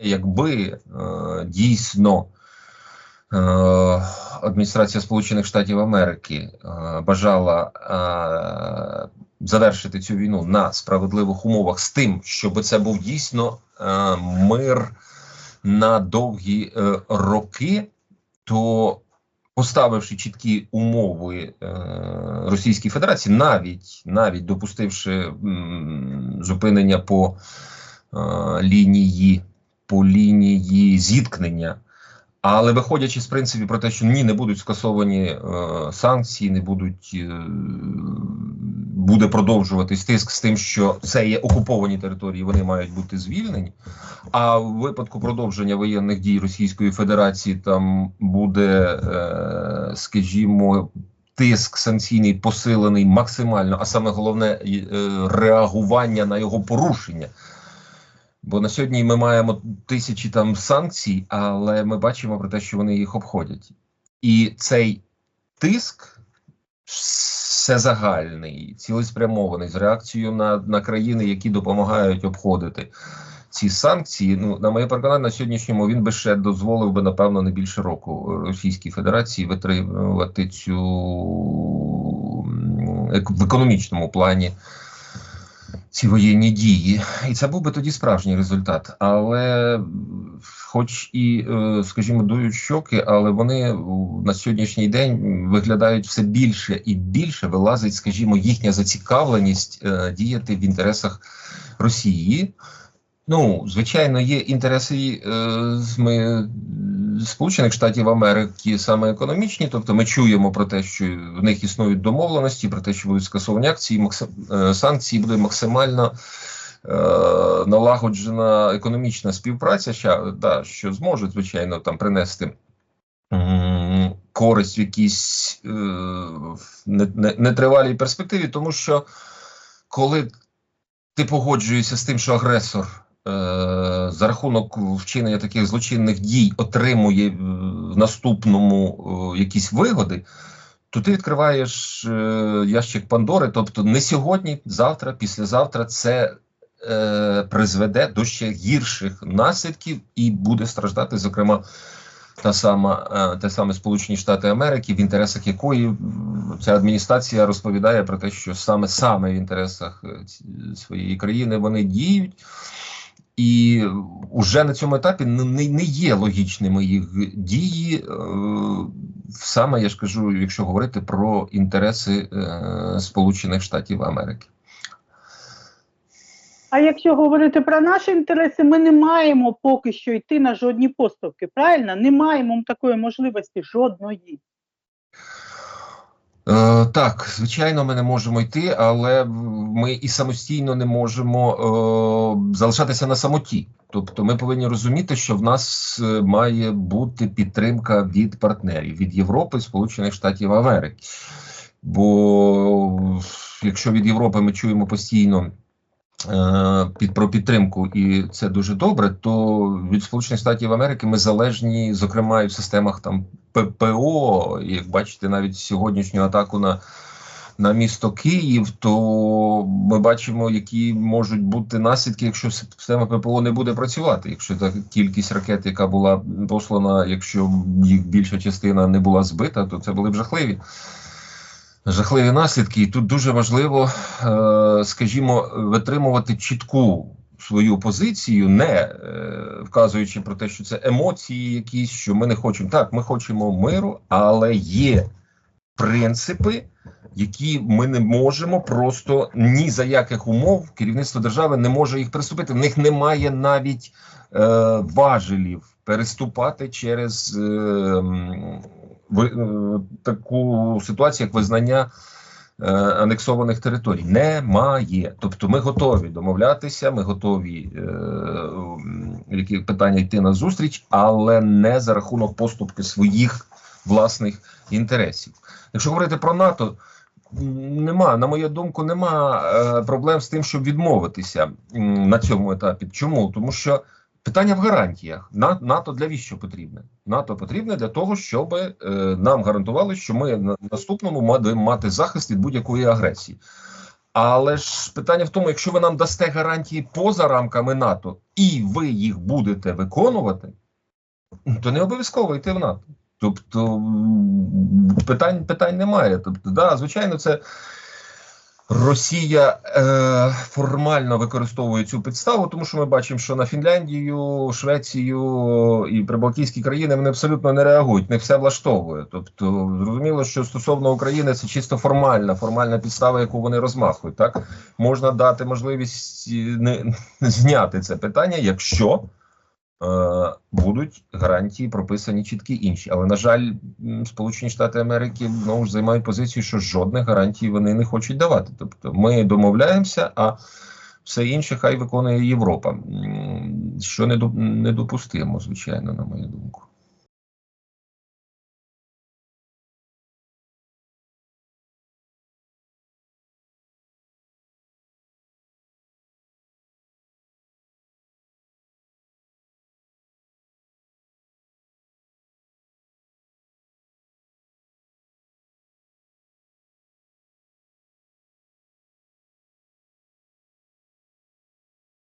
якби е, дійсно е, адміністрація Сполучених Штатів Америки е, бажала завершити цю війну на справедливих умовах з тим, щоб це був дійсно мир на довгі роки, то поставивши чіткі умови е, Російській Федерації, навіть навіть допустивши м, зупинення по е, лінії по лінії зіткнення. Але виходячи з принципів про те, що ні, не будуть скасовані е, санкції, не будуть е, буде продовжуватись тиск з тим, що це є окуповані території, вони мають бути звільнені. А в випадку продовження воєнних дій Російської Федерації там буде, е, скажімо, тиск санкційний посилений максимально, а саме головне е, реагування на його порушення. Бо на сьогодні ми маємо тисячі там санкцій, але ми бачимо про те, що вони їх обходять. І цей тиск всезагальний, цілеспрямований з реакцією на, на країни, які допомагають обходити ці санкції. Ну, на моє переконання, на сьогоднішньому він би ще дозволив би, напевно, не більше року Російській Федерації витримувати цю в економічному плані ці воєнні дії, і це був би тоді справжній результат. Але, хоч і, е, скажімо, дують щоки, але вони на сьогоднішній день виглядають все більше і більше вилазить, скажімо, їхня зацікавленість е, діяти в інтересах Росії. Ну, звичайно, є інтереси е, ми, Сполучених Штатів Америки саме економічні, тобто ми чуємо про те, що в них існують домовленості, про те, що будуть скасовані акції, максим, е, санкції, буде максимально е, налагоджена економічна співпраця, ща, да, що зможуть, звичайно, там принести користь в якійсь е, не- не- нетривалій перспективі, тому що коли ти погоджуєшся з тим, що агресор за рахунок вчинення таких злочинних дій отримує е, в наступному е, якісь вигоди, то ти відкриваєш е, ящик Пандори. Тобто не сьогодні, завтра, післязавтра це е, призведе до ще гірших наслідків і буде страждати, зокрема. Та сама е, те саме Сполучені Штати Америки, в інтересах якої ця адміністрація розповідає про те, що саме саме в інтересах е, своєї країни вони діють, і вже на цьому етапі не, не є логічними їх дії. е, Саме я ж кажу, якщо говорити про інтереси е, Сполучених Штатів Америки. А якщо говорити про наші інтереси, ми не маємо поки що йти на жодні поступки. Правильно? Не маємо такої можливості жодної. Е, так, звичайно, ми не можемо йти, але ми і самостійно не можемо е, залишатися на самоті. Тобто, ми повинні розуміти, що в нас е, має бути підтримка від партнерів від Європи, Сполучених Штатів Америки. Бо якщо від Європи ми чуємо постійно під про підтримку, і це дуже добре, то від Сполучених Штатів Америки ми залежні, зокрема, і в системах там ППО. Як бачите, навіть сьогоднішню атаку на, на місто Київ, то ми бачимо, які можуть бути наслідки, якщо система ППО не буде працювати. Якщо та кількість ракет, яка була послана, якщо їх більша частина не була збита, то це були б жахливі. Жахливі наслідки, і тут дуже важливо, е, скажімо, витримувати чітку свою позицію, не е, вказуючи про те, що це емоції, якісь, що ми не хочемо. Так, ми хочемо миру, але є принципи, які ми не можемо просто ні за яких умов керівництво держави не може їх приступити. В них немає навіть е, важелів переступати через. Ви, е, таку ситуацію, як визнання е, анексованих територій. Немає. Тобто ми готові домовлятися, ми готові е, які питання йти на зустріч, але не за рахунок поступки своїх власних інтересів. Якщо говорити про НАТО. Нема, на мою думку, нема проблем з тим, щоб відмовитися на цьому етапі. Чому? Тому що Питання в гарантіях. НАТО для віщо потрібне? НАТО потрібне для того, щоб е, нам гарантували, що ми на наступному будемо мати захист від будь-якої агресії. Але ж питання в тому, якщо ви нам дасте гарантії поза рамками НАТО, і ви їх будете виконувати, то не обов'язково йти в НАТО. Тобто питань, питань немає. Тобто, да, звичайно, це Росія е, формально використовує цю підставу, тому що ми бачимо, що на Фінляндію, Швецію і Прибалтійські країни вони абсолютно не реагують, не все влаштовує. Тобто, зрозуміло, що стосовно України це чисто формальна, формальна підстава, яку вони розмахують. Так можна дати можливість е, не, зняти це питання, якщо будуть гарантії прописані чіткі інші. Але на жаль, Сполучені Штати Америки знову ж займають позицію, що жодних гарантій вони не хочуть давати. Тобто, ми домовляємося, а все інше хай виконує Європа, що недо- недопустимо, звичайно, на мою думку.